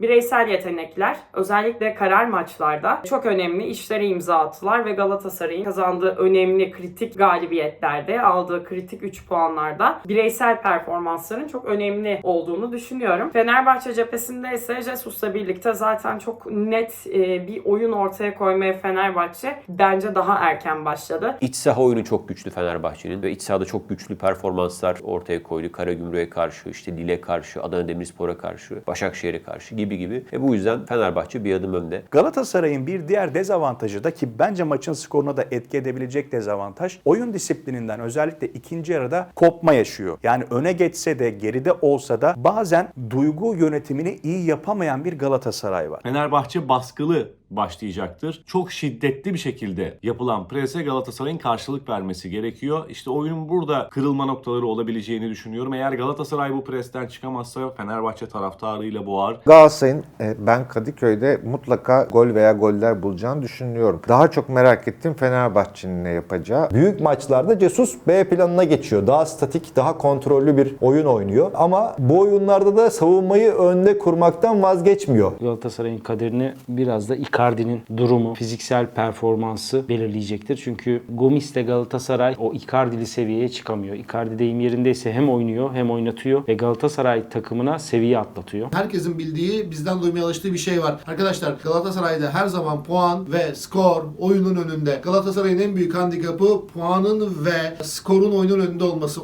Bireysel yetenekler özellikle karar maçlarda çok önemli işlere imza attılar ve Galatasaray'ın kazandığı önemli kritik galibiyetlerde aldığı kritik 3 puanlarda bireysel performansların çok önemli olduğunu düşünüyorum. Fenerbahçe cephesinde ise Jesus'la birlikte zaten çok net e, bir oyun ortaya koymaya Fenerbahçe bence daha erken başladı. İç saha oyunu çok güçlü Fenerbahçe'nin ve iç sahada çok güçlü performanslar ortaya koydu. Karagümrük'e karşı, işte Lille karşı, Adana Demirspor'a karşı, Başakşehir'e karşı gibi gibi. Ve bu yüzden Fenerbahçe bir adım önde. Galatasaray'ın bir diğer dezavantajı da ki bence maçın skoruna da etki edebilecek dezavantaj oyun disiplininden özellikle ikinci yarıda kopma yaşıyor. Yani öne geçse de geride olsa da bazen duygu yönetimini iyi yapamayan bir Galatasaray var. Fenerbahçe baskılı başlayacaktır. Çok şiddetli bir şekilde yapılan prese Galatasaray'ın karşılık vermesi gerekiyor. İşte oyunun burada kırılma noktaları olabileceğini düşünüyorum. Eğer Galatasaray bu presten çıkamazsa Fenerbahçe taraftarıyla boğar. Galatasaray'ın e, ben Kadıköy'de mutlaka gol veya goller bulacağını düşünüyorum. Daha çok merak ettim Fenerbahçe'nin ne yapacağı. Büyük maçlarda Cesus B planına geçiyor. Daha statik, daha kontrollü bir oyun oynuyor. Ama bu oyunlarda da savunmayı önde kurmaktan vazgeçmiyor. Galatasaray'ın kaderini biraz da Icardi'nin durumu, fiziksel performansı belirleyecektir. Çünkü Gomis'le Galatasaray o Icardi'li seviyeye çıkamıyor. Icardi deyim yerindeyse hem oynuyor hem oynatıyor ve Galatasaray takımına seviye atlatıyor. Herkesin bildiği, bizden duymaya alıştığı bir şey var. Arkadaşlar Galatasaray'da her zaman puan ve skor oyunun önünde. Galatasaray'ın en büyük handikapı puanın ve skorun oyunun önünde olması.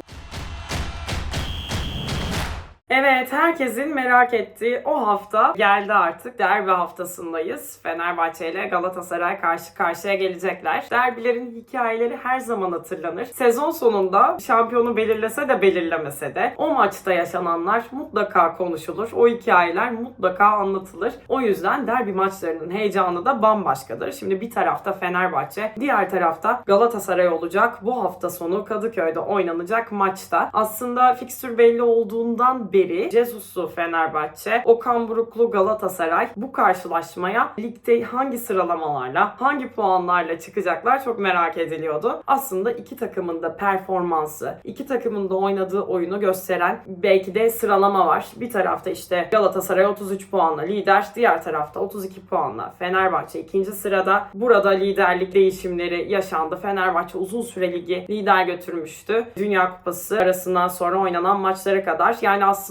Evet, herkesin merak ettiği o hafta geldi artık. Derbi haftasındayız. Fenerbahçe ile Galatasaray karşı karşıya gelecekler. Derbilerin hikayeleri her zaman hatırlanır. Sezon sonunda şampiyonu belirlese de belirlemese de o maçta yaşananlar mutlaka konuşulur. O hikayeler mutlaka anlatılır. O yüzden derbi maçlarının heyecanı da bambaşkadır. Şimdi bir tarafta Fenerbahçe, diğer tarafta Galatasaray olacak. Bu hafta sonu Kadıköy'de oynanacak maçta. Aslında fikstür belli olduğundan beri Jesus'lu Fenerbahçe, Okan Buruklu Galatasaray bu karşılaşmaya ligde hangi sıralamalarla, hangi puanlarla çıkacaklar çok merak ediliyordu. Aslında iki takımın da performansı, iki takımın da oynadığı oyunu gösteren belki de sıralama var. Bir tarafta işte Galatasaray 33 puanla lider, diğer tarafta 32 puanla Fenerbahçe ikinci sırada. Burada liderlik değişimleri yaşandı. Fenerbahçe uzun süre ligi lider götürmüştü. Dünya Kupası arasından sonra oynanan maçlara kadar. Yani aslında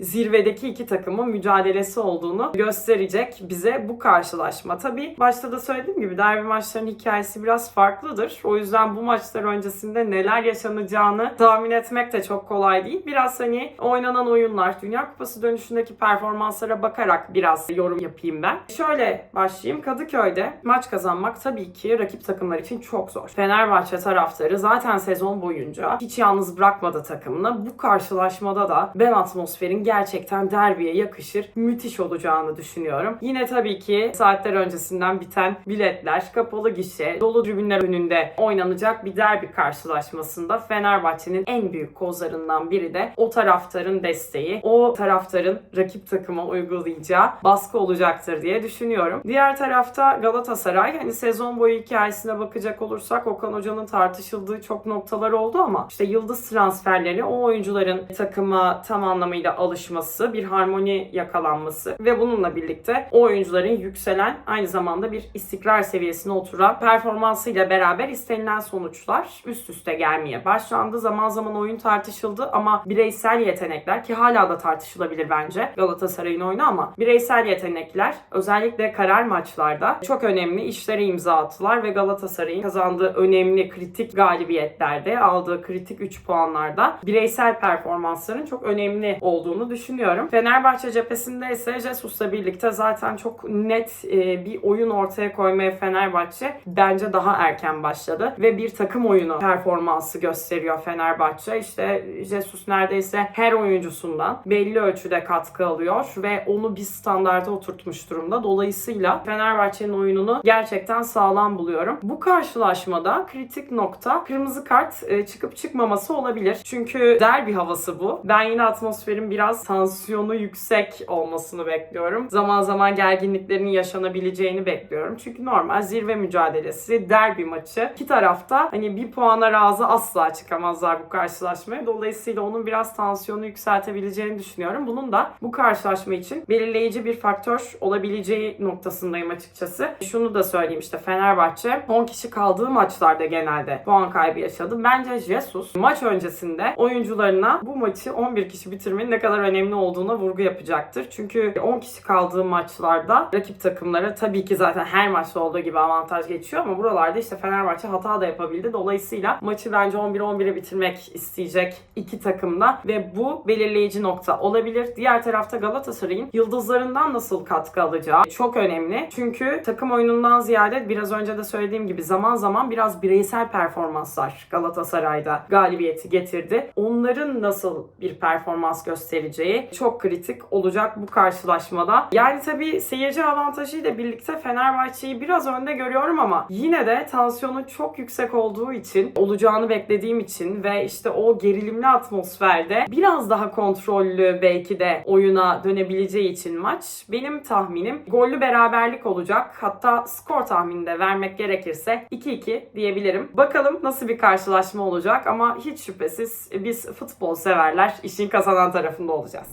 zirvedeki iki takımın mücadelesi olduğunu gösterecek bize bu karşılaşma. Tabii başta da söylediğim gibi derbi maçlarının hikayesi biraz farklıdır. O yüzden bu maçlar öncesinde neler yaşanacağını tahmin etmek de çok kolay değil. Biraz hani oynanan oyunlar, Dünya Kupası dönüşündeki performanslara bakarak biraz yorum yapayım ben. Şöyle başlayayım. Kadıköy'de maç kazanmak tabii ki rakip takımlar için çok zor. Fenerbahçe taraftarı zaten sezon boyunca hiç yalnız bırakmadı takımını. Bu karşılaşmada da ben atmosferin gerçekten derbiye yakışır, müthiş olacağını düşünüyorum. Yine tabii ki saatler öncesinden biten biletler, kapalı gişe, dolu tribünler önünde oynanacak bir derbi karşılaşmasında Fenerbahçe'nin en büyük kozlarından biri de o taraftarın desteği, o taraftarın rakip takıma uygulayacağı baskı olacaktır diye düşünüyorum. Diğer tarafta Galatasaray hani sezon boyu hikayesine bakacak olursak Okan Hoca'nın tartışıldığı çok noktalar oldu ama işte yıldız transferleri o oyuncuların takıma tam anlamıyla alışması, bir harmoni yakalanması ve bununla birlikte o oyuncuların yükselen aynı zamanda bir istikrar seviyesine oturan performansıyla beraber istenilen sonuçlar üst üste gelmeye başlandı. Zaman zaman oyun tartışıldı ama bireysel yetenekler ki hala da tartışılabilir bence Galatasaray'ın oyunu ama bireysel yetenekler özellikle karar maçlarda çok önemli işlere imza attılar ve Galatasaray'ın kazandığı önemli kritik galibiyetlerde aldığı kritik 3 puanlarda bireysel performansların çok önemli olduğunu düşünüyorum. Fenerbahçe cephesinde ise Jesus'la birlikte zaten çok net e, bir oyun ortaya koymaya Fenerbahçe bence daha erken başladı ve bir takım oyunu performansı gösteriyor Fenerbahçe. İşte Jesus neredeyse her oyuncusundan belli ölçüde katkı alıyor ve onu bir standarda oturtmuş durumda. Dolayısıyla Fenerbahçe'nin oyununu gerçekten sağlam buluyorum. Bu karşılaşmada kritik nokta kırmızı kart e, çıkıp çıkmaması olabilir. Çünkü derbi havası bu. Ben yine atmosferi maçların biraz tansiyonu yüksek olmasını bekliyorum. Zaman zaman gerginliklerin yaşanabileceğini bekliyorum. Çünkü normal zirve mücadelesi, derbi maçı. İki tarafta hani bir puana razı asla çıkamazlar bu karşılaşmaya. Dolayısıyla onun biraz tansiyonu yükseltebileceğini düşünüyorum. Bunun da bu karşılaşma için belirleyici bir faktör olabileceği noktasındayım açıkçası. Şunu da söyleyeyim işte Fenerbahçe 10 kişi kaldığı maçlarda genelde puan kaybı yaşadı. Bence Jesus maç öncesinde oyuncularına bu maçı 11 kişi bitirmenin ne kadar önemli olduğuna vurgu yapacaktır. Çünkü 10 kişi kaldığı maçlarda rakip takımlara tabii ki zaten her maçta olduğu gibi avantaj geçiyor ama buralarda işte Fenerbahçe hata da yapabildi. Dolayısıyla maçı bence 11-11'e bitirmek isteyecek iki takımda ve bu belirleyici nokta olabilir. Diğer tarafta Galatasaray'ın yıldızlarından nasıl katkı alacağı çok önemli. Çünkü takım oyunundan ziyade biraz önce de söylediğim gibi zaman zaman biraz bireysel performanslar Galatasaray'da galibiyeti getirdi. Onların nasıl bir performans göstereceği çok kritik olacak bu karşılaşmada. Yani tabii seyirci avantajıyla birlikte Fenerbahçe'yi biraz önde görüyorum ama yine de tansiyonun çok yüksek olduğu için olacağını beklediğim için ve işte o gerilimli atmosferde biraz daha kontrollü belki de oyuna dönebileceği için maç benim tahminim gollü beraberlik olacak. Hatta skor tahmini de vermek gerekirse 2-2 diyebilirim. Bakalım nasıl bir karşılaşma olacak ama hiç şüphesiz biz futbol severler işin kazanan tarafında olacağız.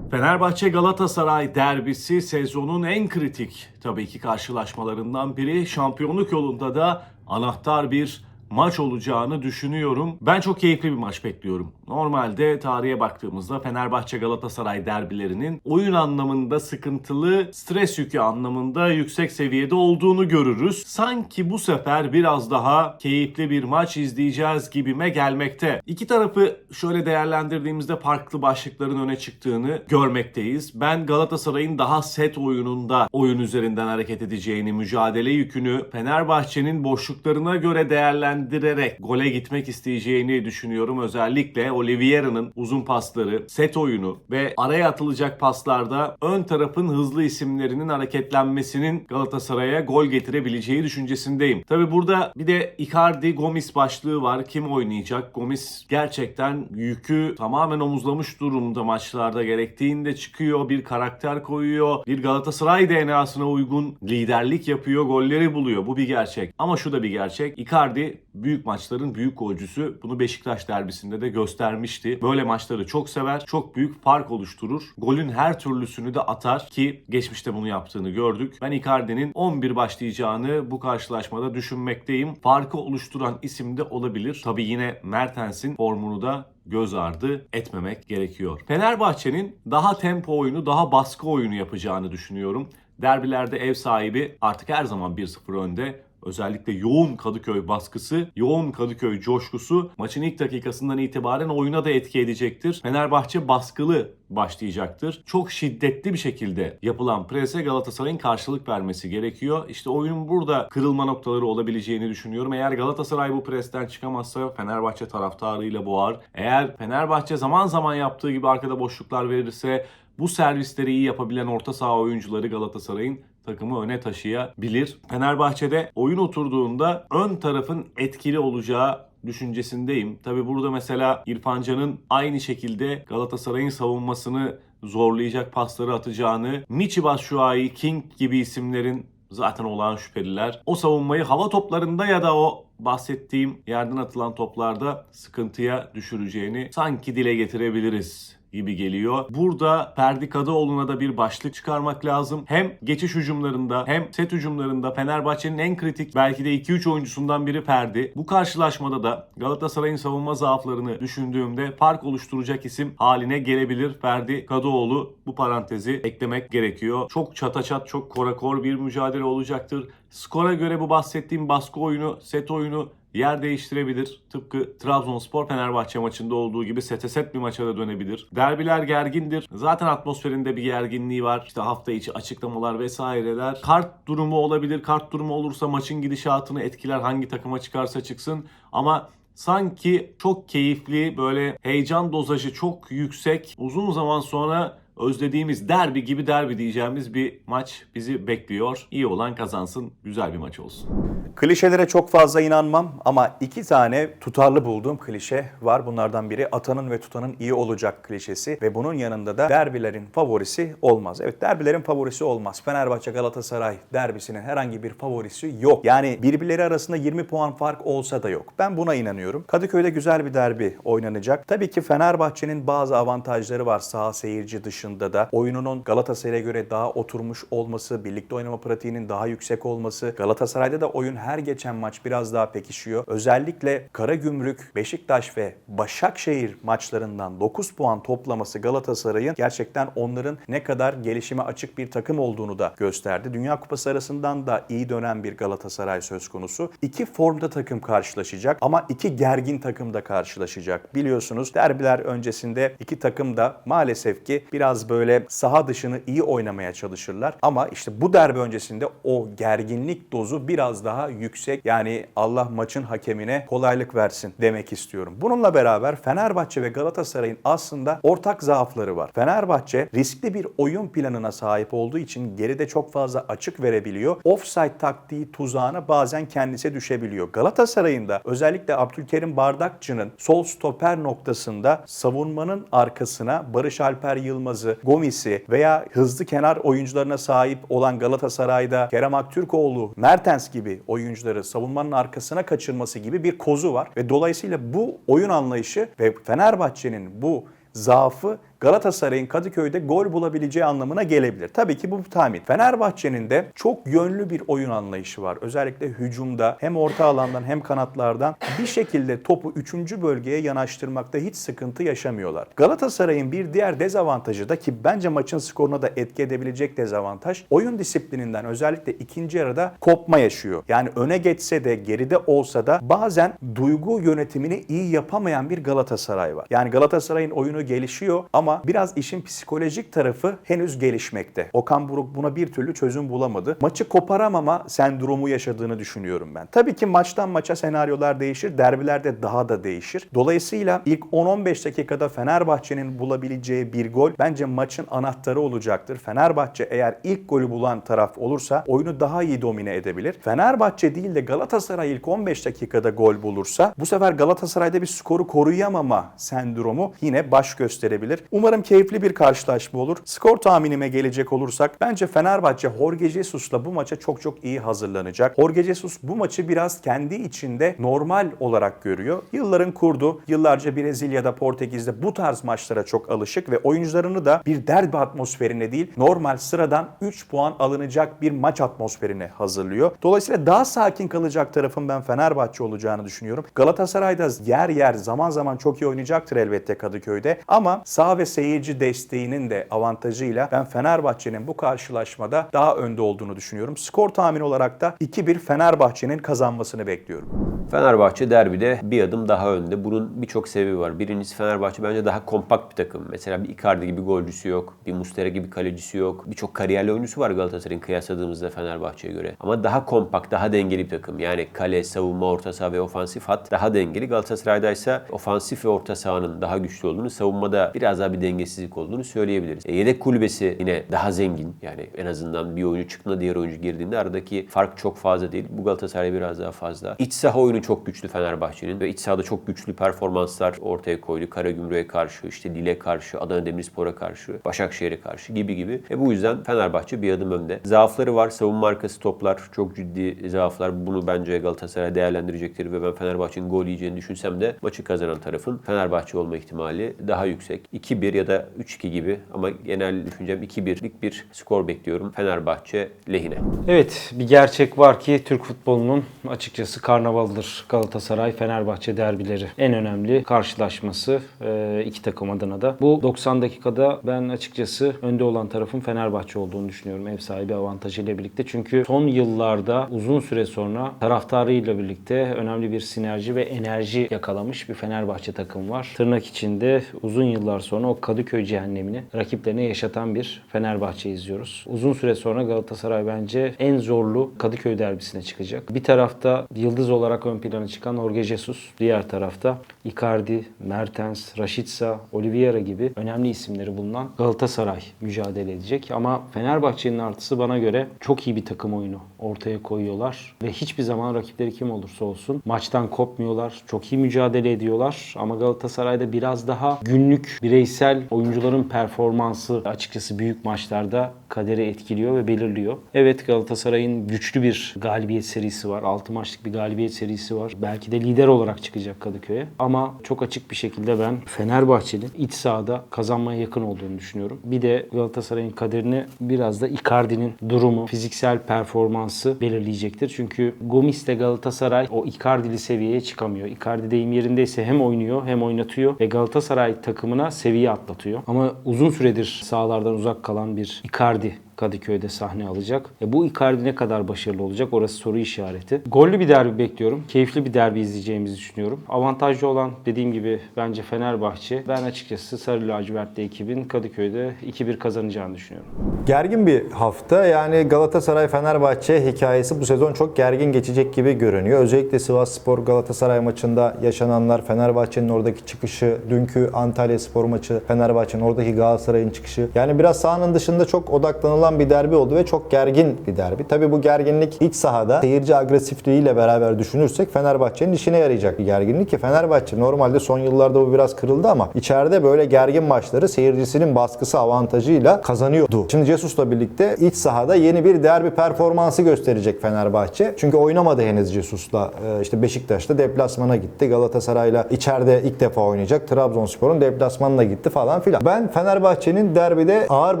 Fenerbahçe Galatasaray derbisi sezonun en kritik tabii ki karşılaşmalarından biri. Şampiyonluk yolunda da anahtar bir maç olacağını düşünüyorum. Ben çok keyifli bir maç bekliyorum. Normalde tarihe baktığımızda Fenerbahçe Galatasaray derbilerinin oyun anlamında sıkıntılı, stres yükü anlamında yüksek seviyede olduğunu görürüz. Sanki bu sefer biraz daha keyifli bir maç izleyeceğiz gibime gelmekte. İki tarafı şöyle değerlendirdiğimizde farklı başlıkların öne çıktığını görmekteyiz. Ben Galatasaray'ın daha set oyununda oyun üzerinden hareket edeceğini, mücadele yükünü Fenerbahçe'nin boşluklarına göre değerlendirerek gole gitmek isteyeceğini düşünüyorum. Özellikle Oliveira'nın uzun pasları, set oyunu ve araya atılacak paslarda ön tarafın hızlı isimlerinin hareketlenmesinin Galatasaray'a gol getirebileceği düşüncesindeyim. Tabi burada bir de Icardi Gomis başlığı var. Kim oynayacak? Gomis gerçekten yükü tamamen omuzlamış durumda maçlarda gerektiğinde çıkıyor, bir karakter koyuyor, bir Galatasaray DNA'sına uygun liderlik yapıyor, golleri buluyor. Bu bir gerçek. Ama şu da bir gerçek. Icardi büyük maçların büyük golcüsü. Bunu Beşiktaş derbisinde de göstermişti. Böyle maçları çok sever. Çok büyük fark oluşturur. Golün her türlüsünü de atar ki geçmişte bunu yaptığını gördük. Ben Icardi'nin 11 başlayacağını bu karşılaşmada düşünmekteyim. Farkı oluşturan isim de olabilir. Tabii yine Mertens'in formunu da göz ardı etmemek gerekiyor. Fenerbahçe'nin daha tempo oyunu, daha baskı oyunu yapacağını düşünüyorum. Derbilerde ev sahibi artık her zaman 1-0 önde. Özellikle yoğun Kadıköy baskısı, yoğun Kadıköy coşkusu maçın ilk dakikasından itibaren oyuna da etki edecektir. Fenerbahçe baskılı başlayacaktır. Çok şiddetli bir şekilde yapılan prese Galatasaray'ın karşılık vermesi gerekiyor. İşte oyunun burada kırılma noktaları olabileceğini düşünüyorum. Eğer Galatasaray bu presten çıkamazsa Fenerbahçe taraftarıyla boğar. Eğer Fenerbahçe zaman zaman yaptığı gibi arkada boşluklar verirse bu servisleri iyi yapabilen orta saha oyuncuları Galatasaray'ın takımı öne taşıyabilir. Fenerbahçe'de oyun oturduğunda ön tarafın etkili olacağı düşüncesindeyim. Tabi burada mesela İrfan Can'ın aynı şekilde Galatasaray'ın savunmasını zorlayacak pasları atacağını, Michi Batshuayi, King gibi isimlerin zaten olağan şüpheliler. O savunmayı hava toplarında ya da o bahsettiğim yerden atılan toplarda sıkıntıya düşüreceğini sanki dile getirebiliriz gibi geliyor. Burada Ferdi Kadıoğlu'na da bir başlık çıkarmak lazım. Hem geçiş hücumlarında hem set hücumlarında Fenerbahçe'nin en kritik belki de 2-3 oyuncusundan biri Ferdi. Bu karşılaşmada da Galatasaray'ın savunma zaaflarını düşündüğümde fark oluşturacak isim haline gelebilir. Ferdi Kadıoğlu bu parantezi eklemek gerekiyor. Çok çataçat, çok korakor bir mücadele olacaktır. Skora göre bu bahsettiğim baskı oyunu, set oyunu yer değiştirebilir. Tıpkı Trabzonspor Fenerbahçe maçında olduğu gibi sete set bir maça da dönebilir. Derbiler gergindir. Zaten atmosferinde bir gerginliği var. İşte hafta içi açıklamalar vesaireler. Kart durumu olabilir. Kart durumu olursa maçın gidişatını etkiler. Hangi takıma çıkarsa çıksın. Ama sanki çok keyifli böyle heyecan dozajı çok yüksek uzun zaman sonra özlediğimiz derbi gibi derbi diyeceğimiz bir maç bizi bekliyor. İyi olan kazansın, güzel bir maç olsun. Klişelere çok fazla inanmam ama iki tane tutarlı bulduğum klişe var. Bunlardan biri atanın ve tutanın iyi olacak klişesi ve bunun yanında da derbilerin favorisi olmaz. Evet derbilerin favorisi olmaz. Fenerbahçe Galatasaray derbisinin herhangi bir favorisi yok. Yani birbirleri arasında 20 puan fark olsa da yok. Ben buna inanıyorum. Kadıköy'de güzel bir derbi oynanacak. Tabii ki Fenerbahçe'nin bazı avantajları var saha seyirci dışında da. Oyununun Galatasaray'a göre daha oturmuş olması, birlikte oynama pratiğinin daha yüksek olması. Galatasaray'da da oyun her geçen maç biraz daha pekişiyor. Özellikle Karagümrük, Beşiktaş ve Başakşehir maçlarından 9 puan toplaması Galatasaray'ın gerçekten onların ne kadar gelişime açık bir takım olduğunu da gösterdi. Dünya Kupası arasından da iyi dönen bir Galatasaray söz konusu. İki formda takım karşılaşacak ama iki gergin takım da karşılaşacak. Biliyorsunuz derbiler öncesinde iki takım da maalesef ki biraz böyle saha dışını iyi oynamaya çalışırlar. Ama işte bu derbi öncesinde o gerginlik dozu biraz daha yüksek. Yani Allah maçın hakemine kolaylık versin demek istiyorum. Bununla beraber Fenerbahçe ve Galatasaray'ın aslında ortak zaafları var. Fenerbahçe riskli bir oyun planına sahip olduğu için geride çok fazla açık verebiliyor. Offside taktiği tuzağına bazen kendisi düşebiliyor. Galatasaray'ın da özellikle Abdülkerim Bardakçı'nın sol stoper noktasında savunmanın arkasına Barış Alper Yılmaz'ı, Gomis'i veya hızlı kenar oyuncularına sahip olan Galatasaray'da Kerem Aktürkoğlu, Mertens gibi oyuncuları savunmanın arkasına kaçırması gibi bir kozu var. Ve dolayısıyla bu oyun anlayışı ve Fenerbahçe'nin bu zaafı Galatasaray'ın Kadıköy'de gol bulabileceği anlamına gelebilir. Tabii ki bu tahmin. Fenerbahçe'nin de çok yönlü bir oyun anlayışı var. Özellikle hücumda hem orta alandan hem kanatlardan bir şekilde topu 3. bölgeye yanaştırmakta hiç sıkıntı yaşamıyorlar. Galatasaray'ın bir diğer dezavantajı da ki bence maçın skoruna da etki edebilecek dezavantaj oyun disiplininden özellikle ikinci yarıda kopma yaşıyor. Yani öne geçse de geride olsa da bazen duygu yönetimini iyi yapamayan bir Galatasaray var. Yani Galatasaray'ın oyunu gelişiyor ama biraz işin psikolojik tarafı henüz gelişmekte. Okan Buruk buna bir türlü çözüm bulamadı. Maçı koparamama sendromu yaşadığını düşünüyorum ben. Tabii ki maçtan maça senaryolar değişir, derbilerde daha da değişir. Dolayısıyla ilk 10-15 dakikada Fenerbahçe'nin bulabileceği bir gol bence maçın anahtarı olacaktır. Fenerbahçe eğer ilk golü bulan taraf olursa oyunu daha iyi domine edebilir. Fenerbahçe değil de Galatasaray ilk 15 dakikada gol bulursa bu sefer Galatasaray'da bir skoru koruyamama sendromu yine baş gösterebilir. Umarım keyifli bir karşılaşma olur. Skor tahminime gelecek olursak bence Fenerbahçe Jorge Jesus'la bu maça çok çok iyi hazırlanacak. Jorge Jesus bu maçı biraz kendi içinde normal olarak görüyor. Yılların kurdu. Yıllarca Brezilya'da, Portekiz'de bu tarz maçlara çok alışık ve oyuncularını da bir derbi atmosferine değil normal sıradan 3 puan alınacak bir maç atmosferine hazırlıyor. Dolayısıyla daha sakin kalacak tarafın ben Fenerbahçe olacağını düşünüyorum. Galatasaray'da yer yer zaman zaman çok iyi oynayacaktır elbette Kadıköy'de ama sağ ve seyirci desteğinin de avantajıyla ben Fenerbahçe'nin bu karşılaşmada daha önde olduğunu düşünüyorum. Skor tahmini olarak da 2-1 Fenerbahçe'nin kazanmasını bekliyorum. Fenerbahçe derbide bir adım daha önde. Bunun birçok sebebi var. Birincisi Fenerbahçe bence daha kompakt bir takım. Mesela bir Icardi gibi golcüsü yok. Bir Mustera gibi kalecisi yok. Birçok kariyerli oyuncusu var Galatasaray'ın kıyasladığımızda Fenerbahçe'ye göre. Ama daha kompakt, daha dengeli bir takım. Yani kale, savunma, orta saha ve ofansif hat daha dengeli. Galatasaray'da ise ofansif ve orta sahanın daha güçlü olduğunu, savunmada biraz daha bir dengesizlik olduğunu söyleyebiliriz. E, yedek kulübesi yine daha zengin. Yani en azından bir oyuncu çıktığında diğer oyuncu girdiğinde aradaki fark çok fazla değil. Bu Galatasaray biraz daha fazla. İç saha oyunu çok güçlü Fenerbahçe'nin ve iç sahada çok güçlü performanslar ortaya koydu. Karagümrük'e karşı, işte Lille karşı, Adana Demirspor'a karşı, Başakşehir'e karşı gibi gibi. Ve bu yüzden Fenerbahçe bir adım önde. Zaafları var. Savunma arkası toplar çok ciddi zaaflar. Bunu bence Galatasaray değerlendirecektir ve ben Fenerbahçe'nin gol yiyeceğini düşünsem de maçı kazanan tarafın Fenerbahçe olma ihtimali daha yüksek. 2-1 ya da 3-2 gibi ama genel düşüncem 2-1'lik bir skor bekliyorum Fenerbahçe lehine. Evet bir gerçek var ki Türk futbolunun açıkçası karnavaldır Galatasaray Fenerbahçe derbileri. En önemli karşılaşması e, iki takım adına da. Bu 90 dakikada ben açıkçası önde olan tarafın Fenerbahçe olduğunu düşünüyorum ev sahibi avantajıyla birlikte. Çünkü son yıllarda uzun süre sonra taraftarıyla birlikte önemli bir sinerji ve enerji yakalamış bir Fenerbahçe takım var. Tırnak içinde uzun yıllar sonra o Kadıköy cehennemini rakiplerine yaşatan bir Fenerbahçe izliyoruz. Uzun süre sonra Galatasaray bence en zorlu Kadıköy derbisine çıkacak. Bir tarafta yıldız olarak ön plana çıkan Jorge Jesus, diğer tarafta Icardi, Mertens, Rashica, Oliveira gibi önemli isimleri bulunan Galatasaray mücadele edecek. Ama Fenerbahçe'nin artısı bana göre çok iyi bir takım oyunu ortaya koyuyorlar. Ve hiçbir zaman rakipleri kim olursa olsun maçtan kopmuyorlar. Çok iyi mücadele ediyorlar. Ama Galatasaray'da biraz daha günlük bireysel oyuncuların performansı açıkçası büyük maçlarda kaderi etkiliyor ve belirliyor. Evet Galatasaray'ın güçlü bir galibiyet serisi var. 6 maçlık bir galibiyet serisi var. Belki de lider olarak çıkacak Kadıköy'e. Ama çok açık bir şekilde ben Fenerbahçe'nin iç sahada kazanmaya yakın olduğunu düşünüyorum. Bir de Galatasaray'ın kaderini biraz da Icardi'nin durumu, fiziksel performansı belirleyecektir. Çünkü Gomis'te Galatasaray o Icardi'li seviyeye çıkamıyor. Icardi deyim yerindeyse hem oynuyor hem oynatıyor ve Galatasaray takımına seviye atlatıyor. Ama uzun süredir sahalardan uzak kalan bir Icardi Kadıköy'de sahne alacak. E bu Icardi ne kadar başarılı olacak? Orası soru işareti. Gollü bir derbi bekliyorum. Keyifli bir derbi izleyeceğimizi düşünüyorum. Avantajlı olan dediğim gibi bence Fenerbahçe. Ben açıkçası Sarı Lacivertli ekibin Kadıköy'de 2-1 kazanacağını düşünüyorum. Gergin bir hafta. Yani Galatasaray Fenerbahçe hikayesi bu sezon çok gergin geçecek gibi görünüyor. Özellikle Sivas Spor Galatasaray maçında yaşananlar, Fenerbahçe'nin oradaki çıkışı, dünkü Antalya Spor maçı, Fenerbahçe'nin oradaki Galatasaray'ın çıkışı. Yani biraz sahanın dışında çok odaklanılan bir derbi oldu ve çok gergin bir derbi. Tabii bu gerginlik iç sahada seyirci agresifliğiyle beraber düşünürsek Fenerbahçe'nin işine yarayacak bir gerginlik ki Fenerbahçe normalde son yıllarda bu biraz kırıldı ama içeride böyle gergin maçları seyircisinin baskısı avantajıyla kazanıyordu. Şimdi Jesus'la birlikte iç sahada yeni bir derbi performansı gösterecek Fenerbahçe. Çünkü oynamadı henüz Jesus'la. Ee, işte Beşiktaş'ta deplasmana gitti. Galatasaray'la içeride ilk defa oynayacak. Trabzonspor'un deplasmanına gitti falan filan. Ben Fenerbahçe'nin derbide ağır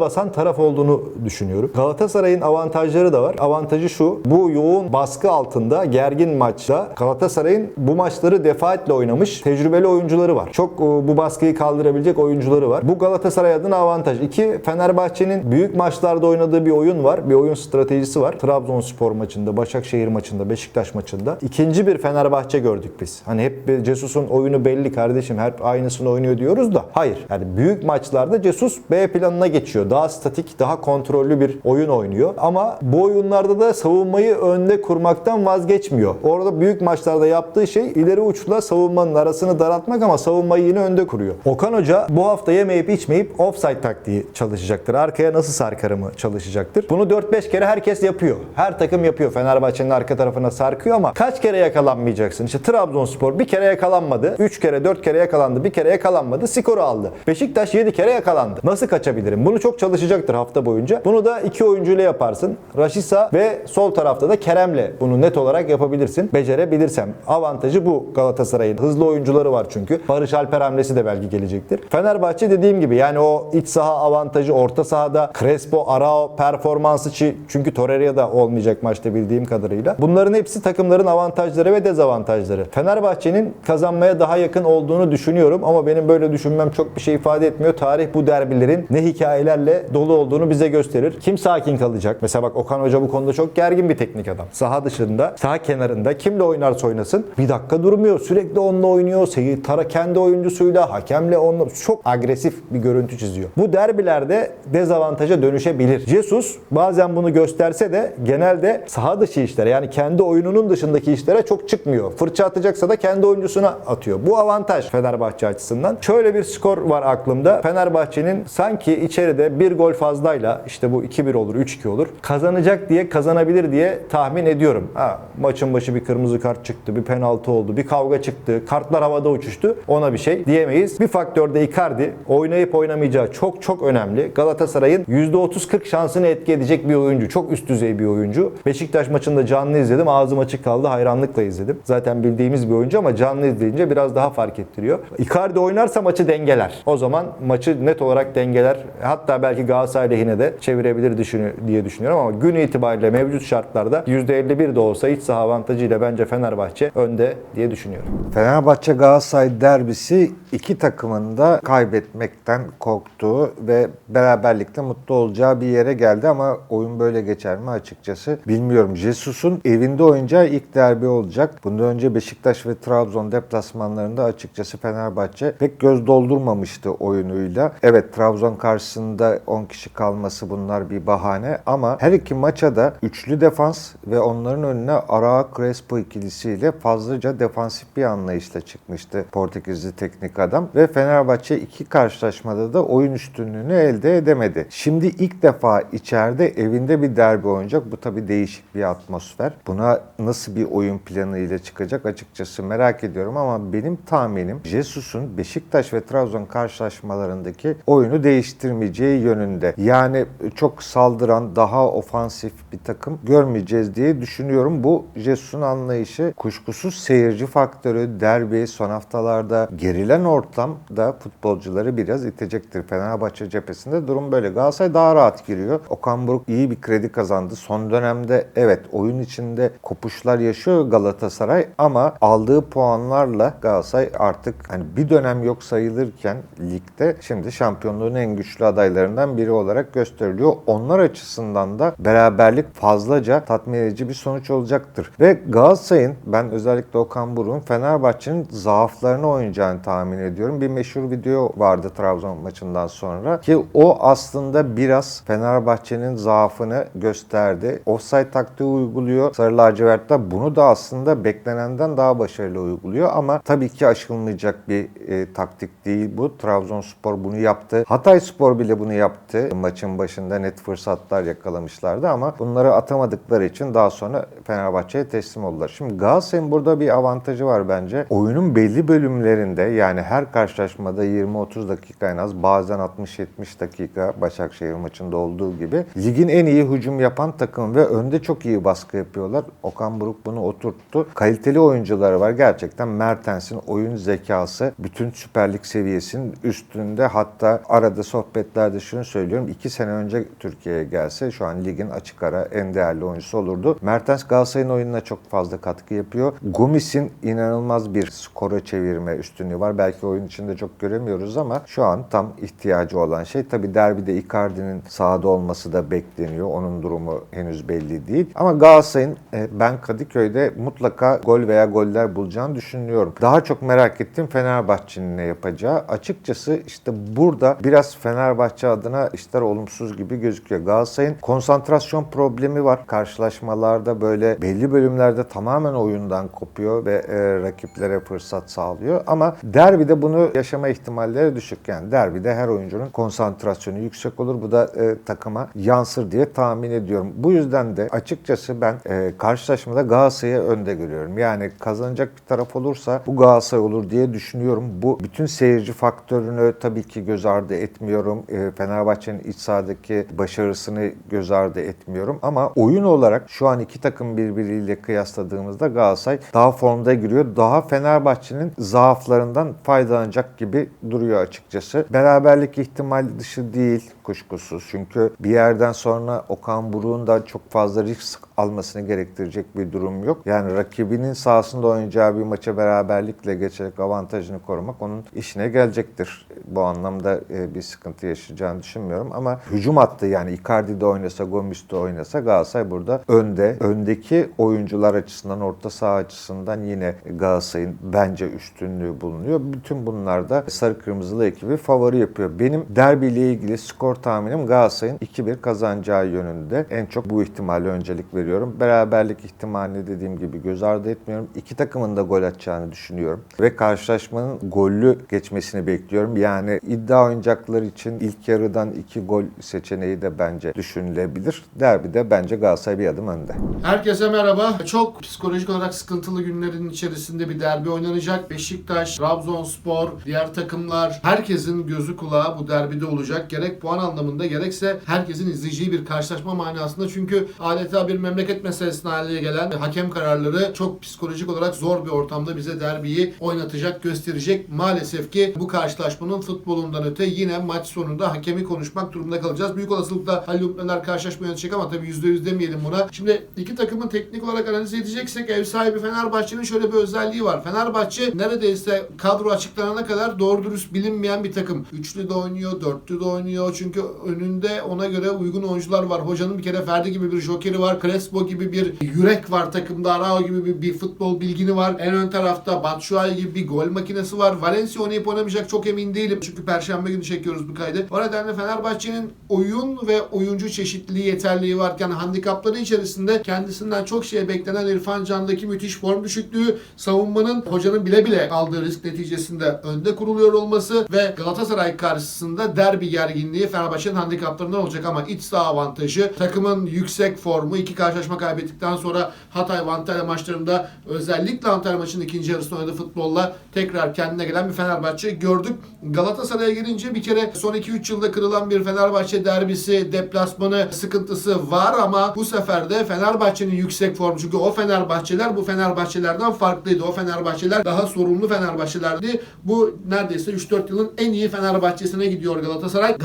basan taraf olduğunu düşünüyorum. Galatasaray'ın avantajları da var. Avantajı şu. Bu yoğun baskı altında gergin maçta Galatasaray'ın bu maçları defaatle oynamış tecrübeli oyuncuları var. Çok e, bu baskıyı kaldırabilecek oyuncuları var. Bu Galatasaray adına avantaj. İki, Fenerbahçe'nin büyük maçlarda oynadığı bir oyun var. Bir oyun stratejisi var. Trabzonspor maçında, Başakşehir maçında, Beşiktaş maçında. İkinci bir Fenerbahçe gördük biz. Hani hep Cesus'un oyunu belli kardeşim. Hep aynısını oynuyor diyoruz da. Hayır. Yani büyük maçlarda Cesus B planına geçiyor. Daha statik, daha kontrollü bir oyun oynuyor. Ama bu oyunlarda da savunmayı önde kurmaktan vazgeçmiyor. Orada büyük maçlarda yaptığı şey ileri uçla savunmanın arasını daraltmak ama savunmayı yine önde kuruyor. Okan Hoca bu hafta yemeyip içmeyip offside taktiği çalışacaktır. Arkaya nasıl sarkarımı çalışacaktır. Bunu 4-5 kere herkes yapıyor. Her takım yapıyor. Fenerbahçe'nin arka tarafına sarkıyor ama kaç kere yakalanmayacaksın? İşte Trabzonspor bir kere yakalanmadı. 3 kere 4 kere yakalandı. Bir kere yakalanmadı. Skoru aldı. Beşiktaş 7 kere yakalandı. Nasıl kaçabilirim? Bunu çok çalışacaktır hafta boyunca. Bunu da iki oyuncuyla yaparsın. Raşisa ve sol tarafta da Kerem'le bunu net olarak yapabilirsin. Becerebilirsem. Avantajı bu Galatasaray'ın. Hızlı oyuncuları var çünkü. Barış Alper hamlesi de belki gelecektir. Fenerbahçe dediğim gibi yani o iç saha avantajı orta sahada Crespo, Arao performansı çi- çünkü Torreira da olmayacak maçta bildiğim kadarıyla. Bunların hepsi takımların avantajları ve dezavantajları. Fenerbahçe'nin kazanmaya daha yakın olduğunu düşünüyorum ama benim böyle düşünmem çok bir şey ifade etmiyor. Tarih bu derbilerin ne hikayelerle dolu olduğunu bize gösterir. Kim sakin kalacak? Mesela bak Okan Hoca bu konuda çok gergin bir teknik adam. Saha dışında, saha kenarında kimle oynarsa oynasın bir dakika durmuyor. Sürekli onunla oynuyor. Seyir Tara kendi oyuncusuyla, hakemle onunla çok agresif bir görüntü çiziyor. Bu derbilerde dezavantaja dönüşebilir. Jesus bazen bunu gösterse de genelde saha dışı işlere yani kendi oyununun dışındaki işlere çok çıkmıyor. Fırça atacaksa da kendi oyuncusuna atıyor. Bu avantaj Fenerbahçe açısından. Şöyle bir skor var aklımda. Fenerbahçe'nin sanki içeride bir gol fazlayla işte bu 2-1 olur, 3-2 olur. Kazanacak diye, kazanabilir diye tahmin ediyorum. Ha, maçın başı bir kırmızı kart çıktı, bir penaltı oldu, bir kavga çıktı, kartlar havada uçuştu. Ona bir şey diyemeyiz. Bir faktör de Icardi. Oynayıp oynamayacağı çok çok önemli. Galatasaray'ın %30-40 şansını etki edecek bir oyuncu. Çok üst düzey bir oyuncu. Beşiktaş maçında canlı izledim. Ağzım açık kaldı. Hayranlıkla izledim. Zaten bildiğimiz bir oyuncu ama canlı izleyince biraz daha fark ettiriyor. Icardi oynarsa maçı dengeler. O zaman maçı net olarak dengeler. Hatta belki Galatasaray lehine de düşünü- diye düşünüyorum ama gün itibariyle mevcut şartlarda %51 de olsa iç saha avantajıyla bence Fenerbahçe önde diye düşünüyorum. Fenerbahçe Galatasaray derbisi iki takımın da kaybetmekten korktuğu ve beraberlikte mutlu olacağı bir yere geldi ama oyun böyle geçer mi açıkçası bilmiyorum. Jesus'un evinde oynayacağı ilk derbi olacak. Bundan önce Beşiktaş ve Trabzon deplasmanlarında açıkçası Fenerbahçe pek göz doldurmamıştı oyunuyla. Evet Trabzon karşısında 10 kişi kalması bunun bunlar bir bahane ama her iki maça da üçlü defans ve onların önüne Arao Crespo ikilisiyle fazlaca defansif bir anlayışla çıkmıştı Portekizli teknik adam ve Fenerbahçe iki karşılaşmada da oyun üstünlüğünü elde edemedi. Şimdi ilk defa içeride evinde bir derbi oynayacak. Bu tabii değişik bir atmosfer. Buna nasıl bir oyun planı ile çıkacak açıkçası merak ediyorum ama benim tahminim Jesus'un Beşiktaş ve Trabzon karşılaşmalarındaki oyunu değiştirmeyeceği yönünde. Yani çok saldıran, daha ofansif bir takım görmeyeceğiz diye düşünüyorum. Bu Jesus'un anlayışı kuşkusuz seyirci faktörü, derbi, son haftalarda gerilen ortam da futbolcuları biraz itecektir. Fenerbahçe cephesinde durum böyle. Galatasaray daha rahat giriyor. Okan Buruk iyi bir kredi kazandı. Son dönemde evet oyun içinde kopuşlar yaşıyor Galatasaray ama aldığı puanlarla Galatasaray artık hani bir dönem yok sayılırken ligde şimdi şampiyonluğun en güçlü adaylarından biri olarak gösteriliyor. Onlar açısından da beraberlik fazlaca tatmin edici bir sonuç olacaktır. Ve Galatasaray'ın ben özellikle Okan Buruk'un Fenerbahçe'nin zaaflarını oynayacağını tahmin ediyorum. Bir meşhur video vardı Trabzon maçından sonra ki o aslında biraz Fenerbahçe'nin zaafını gösterdi. Offside taktiği uyguluyor. Sarı lacivertler bunu da aslında beklenenden daha başarılı uyguluyor ama tabii ki aşılmayacak bir e, taktik değil bu. Trabzonspor bunu yaptı. Hatay Spor bile bunu yaptı. Maçın başında net fırsatlar yakalamışlardı ama bunları atamadıkları için daha sonra Fenerbahçe'ye teslim oldular. Şimdi Galatasaray'ın burada bir avantajı var bence. Oyunun belli bölümlerinde yani her karşılaşmada 20-30 dakika en az bazen 60-70 dakika Başakşehir maçında olduğu gibi ligin en iyi hücum yapan takım ve önde çok iyi baskı yapıyorlar. Okan Buruk bunu oturttu. Kaliteli oyuncuları var. Gerçekten Mertens'in oyun zekası bütün Süper Lig seviyesinin üstünde. Hatta arada sohbetlerde şunu söylüyorum. 2 sene önce Türkiye'ye gelse şu an ligin açık ara en değerli oyuncusu olurdu. Mertens Galatasaray'ın oyununa çok fazla katkı yapıyor. Gomis'in inanılmaz bir skora çevirme üstünlüğü var. Belki oyun içinde çok göremiyoruz ama şu an tam ihtiyacı olan şey. Tabii derbide Icardi'nin sahada olması da bekleniyor. Onun durumu henüz belli değil. Ama Galatasaray'ın e, ben Kadıköy'de mutlaka gol veya goller bulacağını düşünüyorum. Daha çok merak ettiğim Fenerbahçe'nin ne yapacağı. Açıkçası işte burada biraz Fenerbahçe adına işler olumsuz gibi gözüküyor. Galatasaray'ın konsantrasyon problemi var. Karşılaşmalarda böyle belli bölümlerde tamamen oyundan kopuyor ve e, rakiplere fırsat sağlıyor. Ama derbide bunu yaşama ihtimalleri düşük. Yani derbide her oyuncunun konsantrasyonu yüksek olur. Bu da e, takıma yansır diye tahmin ediyorum. Bu yüzden de açıkçası ben e, karşılaşmada Galatasaray'ı önde görüyorum. Yani kazanacak bir taraf olursa bu Galatasaray olur diye düşünüyorum. Bu bütün seyirci faktörünü tabii ki göz ardı etmiyorum. E, Fenerbahçe'nin iç sahadaki başarısını göz ardı etmiyorum. Ama oyun olarak şu an iki takım birbiriyle kıyasladığımızda Galatasaray daha formda giriyor. Daha Fenerbahçe'nin zaaflarından faydalanacak gibi duruyor açıkçası. Beraberlik ihtimal dışı değil kuşkusuz. Çünkü bir yerden sonra Okan Buruk'un da çok fazla risk almasını gerektirecek bir durum yok. Yani rakibinin sahasında oynayacağı bir maça beraberlikle geçerek avantajını korumak onun işine gelecektir. Bu anlamda e, bir sıkıntı yaşayacağını düşünmüyorum ama hücum hattı yani Icardi de oynasa, Gomis de oynasa Galatasaray burada önde. Öndeki oyuncular açısından, orta saha açısından yine Galatasaray'ın bence üstünlüğü bulunuyor. Bütün bunlar da sarı kırmızılı ekibi favori yapıyor. Benim derbiyle ilgili skor tahminim Galatasaray'ın 2-1 kazanacağı yönünde. En çok bu ihtimale öncelik veriyorum. Beraberlik ihtimalini dediğim gibi göz ardı etmiyorum. İki takımın da gol atacağını düşünüyorum. Ve karşılaşmanın gollü geçmesini bekliyorum. Yani iddia oynayacaklar için ilk yarıdan iki gol seçeneği de bence düşünülebilir. Derbide bence Galatasaray bir adım önde. Herkese merhaba. Çok psikolojik olarak sıkıntılı günlerin içerisinde bir derbi oynanacak. Beşiktaş, Trabzonspor, diğer takımlar herkesin gözü kulağı bu derbide olacak. Gerek puan anlamında gerekse herkesin izleyeceği bir karşılaşma manasında. Çünkü adeta bir memleket meselesine haline gelen hakem kararları çok psikolojik olarak zor bir ortamda bize derbiyi oynatacak, gösterecek. Maalesef ki bu karşılaşmanın futbolundan öte yine maç sonunda hakemi konuşmak durumunda kalacağız. Büyük olasılıkla Halil Umutlular karşılaşma yönetecek ama tabii %100 demeyelim buna. Şimdi iki takımın teknik olarak analiz edeceksek ev sahibi Fenerbahçe'nin şöyle bir özelliği var. Fenerbahçe neredeyse kadro açıklanana kadar doğru dürüst bilinmeyen bir takım. Üçlü de oynuyor, dörtlü de oynuyor. Çünkü Çünkü önünde ona göre uygun oyuncular var. Hocanın bir kere Ferdi gibi bir jokeri var. Crespo gibi bir yürek var takımda. Arao gibi bir, bir futbol bilgini var. En ön tarafta Batshuayi gibi bir gol makinesi var. Valencia oynayıp oynamayacak çok emin değilim. Çünkü Perşembe günü çekiyoruz bu kaydı. O nedenle Fenerbahçe'nin oyun ve oyuncu çeşitliliği yeterliği varken handikapları içerisinde kendisinden çok şey beklenen İrfan Can'daki müthiş form düşüklüğü, savunmanın hocanın bile bile aldığı risk neticesinde önde kuruluyor olması ve Galatasaray karşısında derbi gerginliği Fenerbahçe'nin handikaplarından olacak ama iç saha avantajı takımın yüksek formu iki karşılaşma kaybettikten sonra Hatay ve Antalya maçlarında özellikle Antalya maçının ikinci yarısında oynadığı futbolla tekrar kendine gelen bir Fenerbahçe gördük. Galatasaray'a gelince bir kere son 2-3 yılda kırılan bir Fenerbahçe derbisi, deplasmanı sıkıntısı var ama bu sefer de Fenerbahçe'nin yüksek formu çünkü o Fenerbahçeler bu Fenerbahçelerden farklıydı. O Fenerbahçeler daha sorumlu Fenerbahçelerdi. Bu neredeyse 3-4 yılın en iyi Fenerbahçe'sine gidiyor Galatasaray. Galatasaray'ın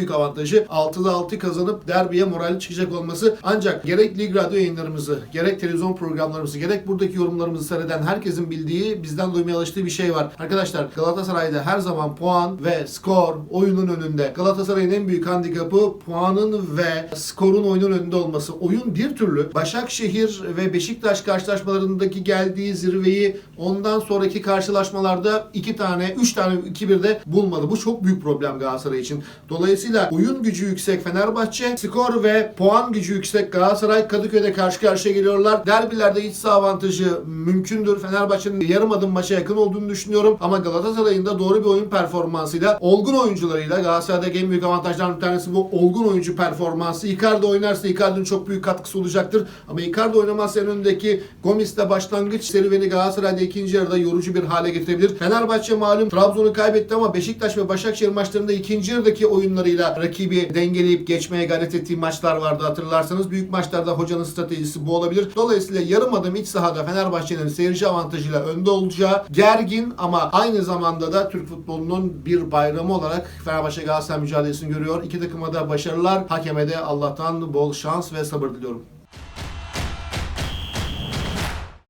büyük avantajı 6'da 6 kazanıp derbiye morali çıkacak olması. Ancak gerek lig radyo yayınlarımızı, gerek televizyon programlarımızı, gerek buradaki yorumlarımızı seyreden herkesin bildiği, bizden duymaya alıştığı bir şey var. Arkadaşlar Galatasaray'da her zaman puan ve skor oyunun önünde. Galatasaray'ın en büyük handikapı puanın ve skorun oyunun önünde olması. Oyun bir türlü Başakşehir ve Beşiktaş karşılaşmalarındaki geldiği zirveyi ondan sonraki karşılaşmalarda iki tane, üç tane 2-1'de bulmadı. Bu çok büyük problem Galatasaray için. Dolayısıyla oyun gücü yüksek Fenerbahçe, skor ve puan gücü yüksek Galatasaray Kadıköy'de karşı karşıya geliyorlar. Derbilerde iç saha avantajı mümkündür. Fenerbahçe'nin yarım adım maça yakın olduğunu düşünüyorum. Ama Galatasaray'ın da doğru bir oyun performansıyla, olgun oyuncularıyla Galatasaray'daki en büyük avantajlardan bir tanesi bu olgun oyuncu performansı. Icardi oynarsa Icardi'nin çok büyük katkısı olacaktır. Ama Icardi oynamazsa en önündeki Gomis'le başlangıç serüveni Galatasaray'da ikinci yarıda yorucu bir hale getirebilir. Fenerbahçe malum Trabzon'u kaybetti ama Beşiktaş ve Başakşehir maçlarında ikinci yarıdaki oyunlarıyla rakibi dengeleyip geçmeye gayret ettiği maçlar vardı hatırlarsanız. Büyük maçlarda hocanın stratejisi bu olabilir. Dolayısıyla yarım adım iç sahada Fenerbahçe'nin seyirci avantajıyla önde olacağı gergin ama aynı zamanda da Türk futbolunun bir bayramı olarak Fenerbahçe Galatasaray mücadelesini görüyor. İki takıma da başarılar. Hakeme de Allah'tan bol şans ve sabır diliyorum.